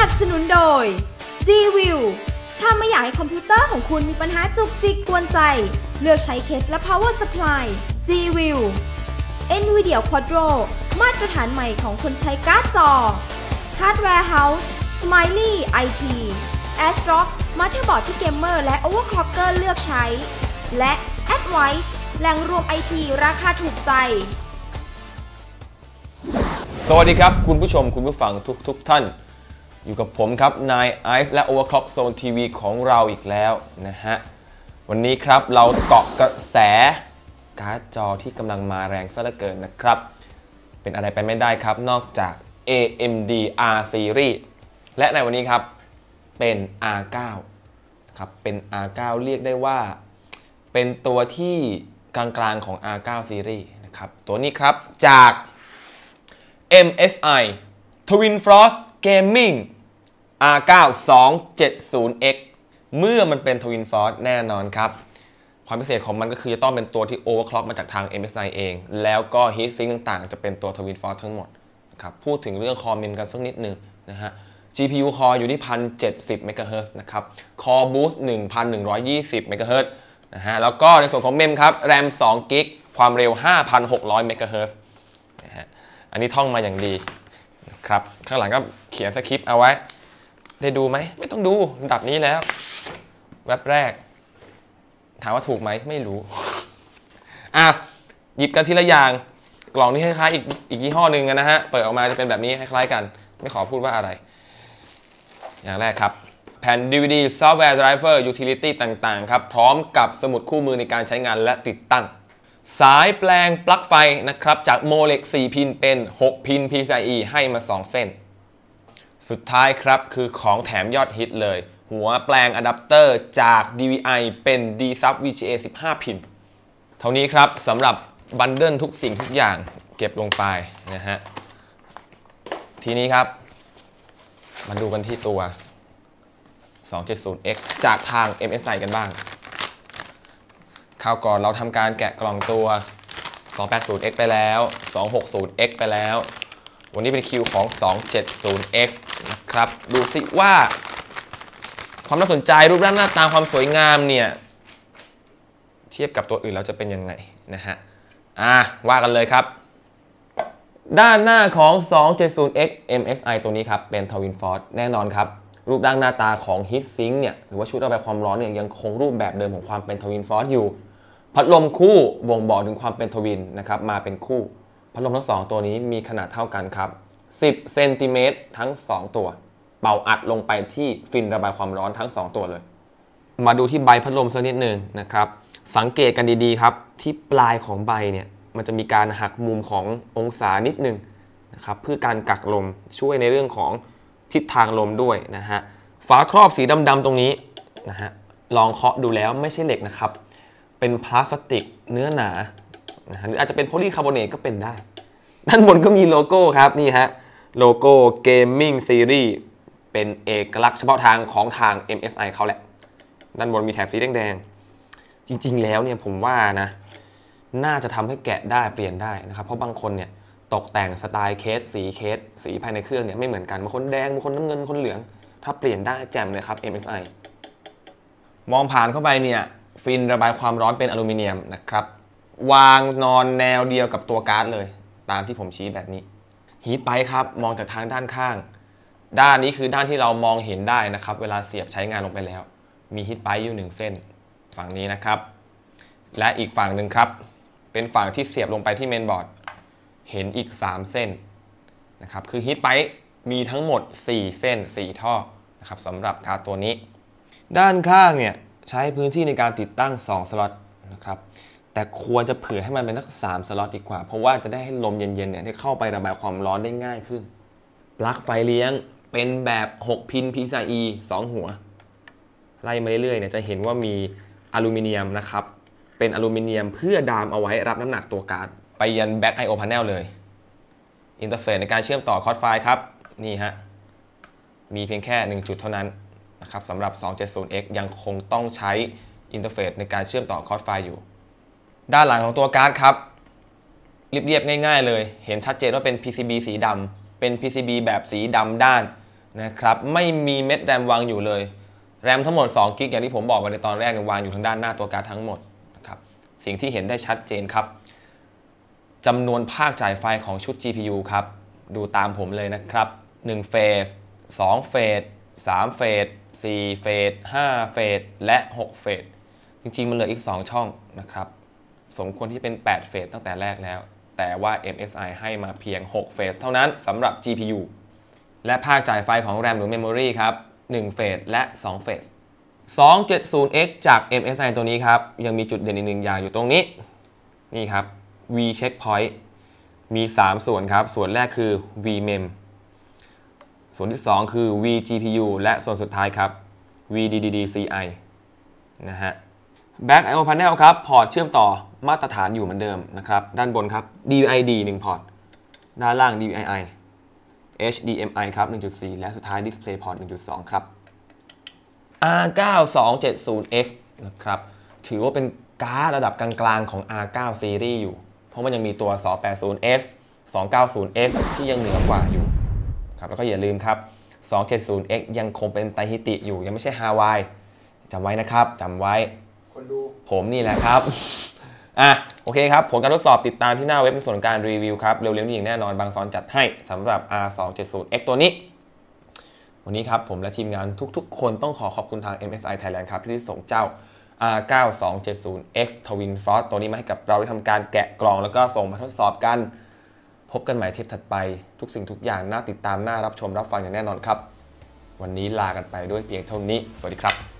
นับสนุนโดย G-View ถ้าไม่อยากให้คอมพิวเตอร์ของคุณมีปัญหาจุกจิกกวนใจ เลือกใช้เคสและ power supply G-View NVIDIA Quadro มาตรฐานใหม่ของคนใช้การ์ดจอ Hardware House Smiley IT ASRock มาเตอร์บอร์ดที่เกมเมอร์และ Overclocker เลือกใช้ และ Advice แหล่งรวมไอทีราคาถูกใจ สวัสดีครับ คุณผู้ชมคุณผู้ฟังทุกทุกท่าน อยู่กับผมครับนายไอซ์และ Overclock Zone TV ของเราอีกแล้วนะฮะ วันนี้ครับเราเกาะกระแสการ์ดจอที่กำลังมาแรงซะเหลือเกินนะครับ เป็นอะไรไปไม่ได้ครับนอกจาก AMD R Series และในวันนี้ครับเป็น R9 ครับเป็น R9 เรียกได้ว่า เป็นตัวที่กลางๆของ R9 Series นะครับ ตัวนี้ครับจาก MSI Twin Frost Gaming R9 270X เมื่อมันเป็น Twin Frost แน่นอนครับ ความพิเศษของมันก็คือจะต้องเป็นตัวที่ overclock มาจากทาง MSI เอง แล้วก็ heatsink ต่างๆ จะเป็นตัว Twin Frost ทั้งหมดครับพูดถึงเรื่องคอมเมนกันสักนิดหนึ่งนะฮะ GPU Core อยู่ที่ 1070 MHz นะครับ Core Boost 1120 MHz นะฮะ แล้วก็ในส่วนของเมมครับ RAM 2 g b ความเร็ว 5,600 MHz นะฮะ อันนี้ท่องมาอย่างดีนะครับ ข้างหลังก็เขียนสคริปต์เอาไว้ ได้ดูไหมไม่ต้องดูระดับนี้แล้วเว็บแรก ถามว่าถูกไหมไม่รู้อะหยิบกันทีละอย่างกล่องนี้คล้ายๆอีกอีกยี่ห้อหนึ่งนะฮะเปิดออกมาจะเป็นแบบนี้คล้ายๆกัน ไม่ขอพูดว่าอะไร อย่างแรกครับแผ่น DVD Software Driver Utility ต่างๆครับ พร้อมกับสมุดคู่มือในการใช้งานและติดตั้ง สายแปลงปลั๊กไฟนะครับ จากโมเลก4พินเป็น 6 พิน PCIe ให้มา 2 เส้น สุดท้ายครับคือของแถมยอดฮิตเลย หัวแปลงอะแดปเตอร์จาก DVI เป็น D-Sub VGA 15 พิน เท่านี้ครับสำหรับบันเดิลทุกสิ่งทุกอย่างเก็บลงไปนะฮะ ทีนี้ครับ มาดูกันที่ตัว 270X จากทาง MSI กันบ้างคราวก่อนเราทำการแกะกล่องตัว 280X ไปแล้ว 260X ไปแล้ว วันนี้เป็นคิวของ 270X นะครับ ดูสิว่า ความน่าสนใจรูปร่างหน้าตาความสวยงามเนี่ยเทียบกับตัวอื่นแล้วจะเป็นยังไงนะฮะอะว่ากันเลยครับ ด้านหน้าของ 270X MSI ตัวนี้ครับ เป็น Twin Force แน่นอนครับรูปร่างหน้าตาของ Heatsink เนี่ยหรือว่าชุดระบายความร้อนเนี่ยยังคงรูปแบบเดิมของความเป็น Twin Force อยู่ พัดลมคู่บ่งบอกถึงความเป็นทวินนะครับมาเป็นคู่ พัดลมทั้ง 2 ตัวนี้มีขนาดเท่ากันครับ 10 เซนติเมตรทั้ง 2 ตัว เป่าอัดลงไปที่ฟินระบายความร้อนทั้ง 2 ตัวเลย มาดูที่ใบพัดลมสักนิดหนึ่งนะครับ สังเกตกันดีๆครับ ที่ปลายของใบเนี่ยมันจะมีการหักมุมขององศานิดหนึ่งนะครับเพื่อการกักลมช่วยในเรื่องของทิศทางลมด้วยนะฮะฝาครอบสีดำๆตรงนี้นะฮะลองเคาะดูแล้วไม่ใช่เหล็กนะครับ เป็นพลาสติกเนื้อหนานะฮะหรืออาจจะเป็นโพลีคาร์บอเนตก็เป็นได้ ด้านบนก็มีโลโก้ครับนี่ฮะโลโก้ Gaming Series เป็นเอกลักษณ์เฉพาะทางของทาง MSI เขาแหละ ด้านบนมีแถบสีแดงๆ จริงๆ แล้วเนี่ยผมว่านะ น่าจะทำให้แกะได้เปลี่ยนได้นะครับ เพราะบางคนเนี่ยตกแต่งสไตล์เคส สีเคส สีภายในเครื่องเนี่ยไม่เหมือนกันบางคนแดงบางคนน้ำเงินบางคนเหลือง ถ้าเปลี่ยนได้แจ่มเลยครับ MSI มองผ่านเข้าไปเนี่ยฟินระบายความร้อนเป็นอลูมิเนียมนะครับ วางนอนแนวเดียวกับตัวการ์ดเลย ตามที่ผมชี้แบบนี้ฮีทไปครับ มองจากทางด้านข้าง ด้านนี้คือด้านที่เรามองเห็นได้นะครับ เวลาเสียบใช้งานลงไปแล้ว มีฮีทไปอยู่หนึ่งเส้น ฝั่งนี้นะครับ และอีกฝั่งหนึ่งครับ เป็นฝั่งที่เสียบลงไปที่เมนบอร์ดเห็นอีก 3 เส้นนะครับคือฮีทไปมีทั้งหมด 4 เส้น 4 ท่อนะครับสำหรับการ์ดตัวนี้ ด้านข้างเนี่ยใช้พื้นที่ในการติดตั้ง 2 สล็อตนะครับแต่ควรจะเผื่อให้มันเป็นสัก3สล็อตดีกว่า เพราะว่าจะได้ให้ลมเย็นๆเนี่ยได้เข้าไประบายความร้อนได้ง่ายขึ้นปลั๊กไฟเลี้ยง เป็นแบบ 6 พิน PCIe 2 หัว ไล่มาเรื่อยๆเนี่ยจะเห็นว่ามีอลูมิเนียมนะครับ เป็นอลูมิเนียมเพื่อดามเอาไว้รับน้ำหนักตัวการ์ด ไปยัน Back I/O Panel เลย อินเทอร์เฟซในการเชื่อมต่อคอร์ดไฟล์ครับ นี่ฮะ มีเพียงแค่ 1 จุดเท่านั้นนะครับสำหรับ 270X ยังคงต้องใช้อินเทอร์เฟซในการเชื่อมต่อคอร์ดไฟล์อยู่ ด้านหลังของตัวการ์ดครับเรียบๆง่าย ๆ เลย เห็นชัดเจนว่าเป็น PCB สีดำเป็น PCB แบบสีดำด้าน นะครับไม่มีเม็ดแรมวางอยู่เลย แรมทั้งหมด2กิกอย่างที่ผมบอกไปในตอนแรกวางอยู่ทางด้านหน้าตัวการ์ดทั้งหมดนะครับสิ่งที่เห็นได้ชัดเจนครับจำนวนภาคจ่ายไฟของชุด GPU ครับ ดูตามผมเลยนะครับ1เฟส2เฟส3เฟส4เฟส5เฟสและ6เฟสจริงๆ มันเหลืออีก 2 ช่องนะครับ สมควรที่เป็น 8 เฟสตั้งแต่แรกแล้ว แต่ว่า MSI ให้มาเพียง 6 เฟสเท่านั้นสำหรับ GPU และภาคจ่ายไฟของ RAM หรือ Memory ครับ1เฟสและ 2 เฟส 270X จาก MSI ตัวนี้ครับ ยังมีจุดเด่นอีกหนึ่งอย่างอยู่ตรงนี้ นี่ครับ V Checkpoint มี 3 ส่วนครับ ส่วนแรกคือ VMEM ส่วนที่ 2 คือ VGPU และส่วนสุดท้ายครับ VDDDCI นะฮะ Back I/O Panel ครับ พอร์ตเชื่อมต่อมาตรฐานอยู่เหมือนเดิมนะครับ ด้านบนครับ DVI-D 1 พอร์ต ด้านล่าง DVI-I HDMI ครับ 1.4 และสุดท้าย Display Port 1.2 ครับ R9270X นะครับ ถือว่าเป็นการ์ดระดับกลางๆของ R9 ซีรีส์อยู่ เพราะมันยังมีตัว 280X 290X ที่ยังเหนือกว่าอยู่ ครับ แล้วก็อย่าลืมครับ 270X ยังคงเป็นไตฮิติอยู่ ยังไม่ใช่ฮาวายจำไว้นะครับจำไว้ คนดู ผมนี่แหละครับ อะโอเคครับ ผลการทดสอบติดตามที่หน้าเว็บในส่วนของการรีวิวครับ เร็วๆนี้อย่างแน่นอนบางซอนจัดให้สำหรับ R270X ตัวนี้ วันนี้ครับ ผมและทีมงานทุกๆ คนต้องขอขอบคุณทาง MSI Thailand ครับ ที่ส่งเจ้า R9270X Twin Frost ตัวนี้มาให้กับเราได้ทำการแกะกล่องแล้วก็ส่งมาทดสอบกัน พบกันใหม่เทปถัดไปทุกสิ่งทุกอย่างน่าติดตามน่ารับชมรับฟังอย่างแน่นอนครับ วันนี้ลากันไปด้วยเพียงเท่านี้ สวัสดีครับ